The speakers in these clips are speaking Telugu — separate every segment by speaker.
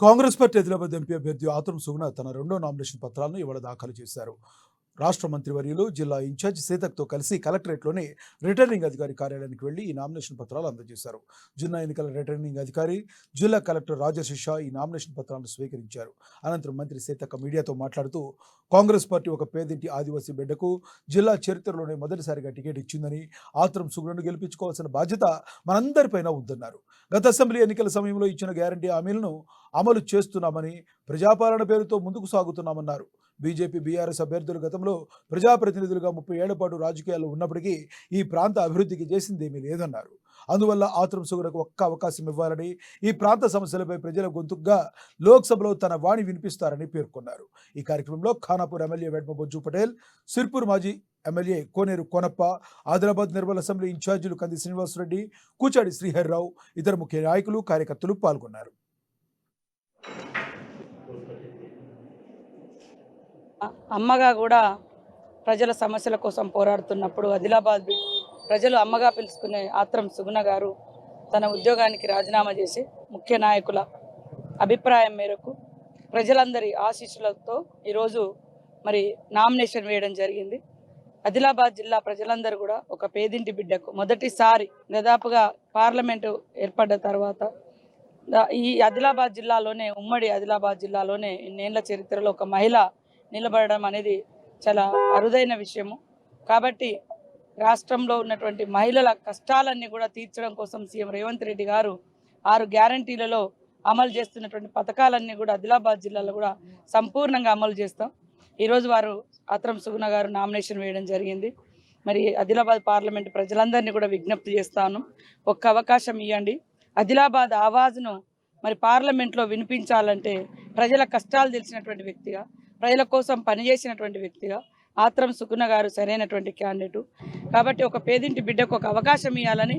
Speaker 1: కాంగ్రెస్ పార్టీ ఆదిలాబాద్ ఎంపీ అభ్యర్థి ఆతురం సుగుణ తన రెండో నామినేషన్ పత్రాలను ఇవాళ దాఖలు చేశారు. రాష్ట్ర మంత్రివర్యులు జిల్లా ఇన్ఛార్జ్ సీతక్తో కలిసి కలెక్టరేట్లోని రిటర్నింగ్ అధికారి కార్యాలయానికి వెళ్ళి ఈ నామినేషన్ పత్రాలు అందజేశారు. జిల్లా ఎన్నికల రిటర్నింగ్ అధికారి జిల్లా కలెక్టర్ రాజర్షి షా ఈ నామినేషన్ పత్రాలను స్వీకరించారు. అనంతరం మంత్రి సీతక్క మీడియాతో మాట్లాడుతూ కాంగ్రెస్ పార్టీ ఒక పేదింటి ఆదివాసీ బిడ్డకు జిల్లా చరిత్రలోనే మొదటిసారిగా టికెట్ ఇచ్చిందని ఆత్రం సుగుణను గెలిపించుకోవాల్సిన బాధ్యత మనందరిపైన ఉందన్నారు. గత అసెంబ్లీ ఎన్నికల సమయంలో ఇచ్చిన గ్యారంటీ హామీలను అమలు చేస్తున్నామని ప్రజాపాలన పేరుతో ముందుకు సాగుతున్నామన్నారు. బీజేపీ బీఆర్ఎస్ అభ్యర్థులు గతంలో ప్రజాప్రతినిధులుగా ముప్పై ఏళ్ళ పాటు రాజకీయాల్లో ఉన్నప్పటికీ ఈ ప్రాంత అభివృద్ధికి చేసిందేమీ లేదన్నారు. అందువల్ల ఆత్రం సుగుణకు ఒక్క అవకాశం ఇవ్వాలని ఈ ప్రాంత సమస్యలపై ప్రజల గొంతుగా లోక్సభలో తన వాణి వినిపిస్తారని పేర్కొన్నారు. ఈ కార్యక్రమంలో ఖానాపూర్ ఎమ్మెల్యే వెడ్మ బొజ్జు పటేల్ సిర్పూర్ మాజీ ఎమ్మెల్యే కోనేరు కోనప్ప ఆదిలాబాద్ నిర్మల్ అసెంబ్లీ ఇన్ఛార్జీలు కంది శ్రీనివాసరెడ్డి కూచాడి శ్రీహరిరావు ఇతర ముఖ్య నాయకులు కార్యకర్తలు పాల్గొన్నారు.
Speaker 2: అమ్మగా కూడా ప్రజల సమస్యల కోసం పోరాడుతున్నప్పుడు ఆదిలాబాద్ ప్రజలు అమ్మగా పిలుచుకునే ఆత్రం సుగుణ గారు తన ఉద్యోగానికి రాజీనామా చేసి ముఖ్య నాయకుల అభిప్రాయం మేరకు ప్రజలందరి ఆశీస్సులతో ఈరోజు మరి నామినేషన్ వేయడం జరిగింది. ఆదిలాబాద్ జిల్లా ప్రజలందరూ కూడా ఒక పేదింటి బిడ్డకు మొదటిసారి దాదాపుగా పార్లమెంటు ఏర్పడ్డ తర్వాత ఈ ఆదిలాబాద్ జిల్లాలోనే ఉమ్మడి ఆదిలాబాద్ జిల్లాలోనే ఇన్నేళ్ళ చరిత్రలో ఒక మహిళ నిలబడడం అనేది చాలా అరుదైన విషయము. కాబట్టి రాష్ట్రంలో ఉన్నటువంటి మహిళల కష్టాలన్నీ కూడా తీర్చడం కోసం సీఎం రేవంత్ రెడ్డి గారు ఆరు గ్యారంటీలలో అమలు చేస్తున్నటువంటి పథకాలన్నీ కూడా ఆదిలాబాద్ జిల్లాలో కూడా సంపూర్ణంగా అమలు చేస్తాం. ఈరోజు వారు అత్రం సుగుణ గారు నామినేషన్ వేయడం జరిగింది. మరి ఆదిలాబాద్ పార్లమెంట్ ప్రజలందరినీ కూడా విజ్ఞప్తి చేస్తాను. ఒక్క అవకాశం ఇవ్వండి ఆదిలాబాద్ ఆవాజ్ను మరి పార్లమెంట్లో వినిపించాలంటే ప్రజల కష్టాలు తెలిసినటువంటి వ్యక్తిగా ప్రజల కోసం పనిచేసినటువంటి వ్యక్తిగా ఆత్రం సుకున గారు సరైనటువంటి క్యాండిడేటు కాబట్టి ఒక పేదింటి బిడ్డకు ఒక అవకాశం ఇవ్వాలని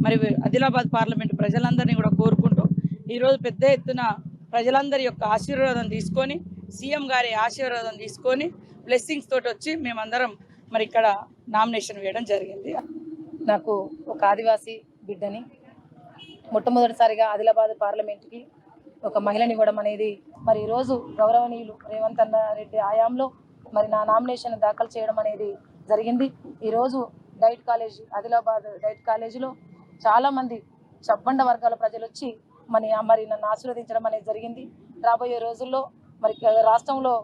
Speaker 2: మరి ఆదిలాబాద్ పార్లమెంట్ ప్రజలందరినీ కూడా కోరుకుంటూ ఈరోజు పెద్ద ఎత్తున ప్రజలందరి యొక్క ఆశీర్వాదం తీసుకొని సీఎం గారి ఆశీర్వాదం తీసుకొని బ్లెస్సింగ్స్ తోటి వచ్చి మేమందరం మరి ఇక్కడ నామినేషన్ వేయడం జరిగింది.
Speaker 3: నాకు ఒక ఆదివాసీ బిడ్డని మొట్టమొదటిసారిగా ఆదిలాబాద్ పార్లమెంట్కి ఒక మహిళని ఇవ్వడం అనేది మరి ఈరోజు గౌరవనీయులు రేవంత్ అన్న రెడ్డి ఆయాంలో మరి నా నామినేషన్ దాఖలు చేయడం అనేది జరిగింది. ఈరోజు డైట్ కాలేజ్ ఆదిలాబాద్ డైట్ కాలేజీలో చాలామంది చబ్బండ వర్గాల ప్రజలు వచ్చి మరి మరి నన్ను ఆశీర్వదించడం అనేది జరిగింది. రాబోయే రోజుల్లో మరి రాష్ట్రంలో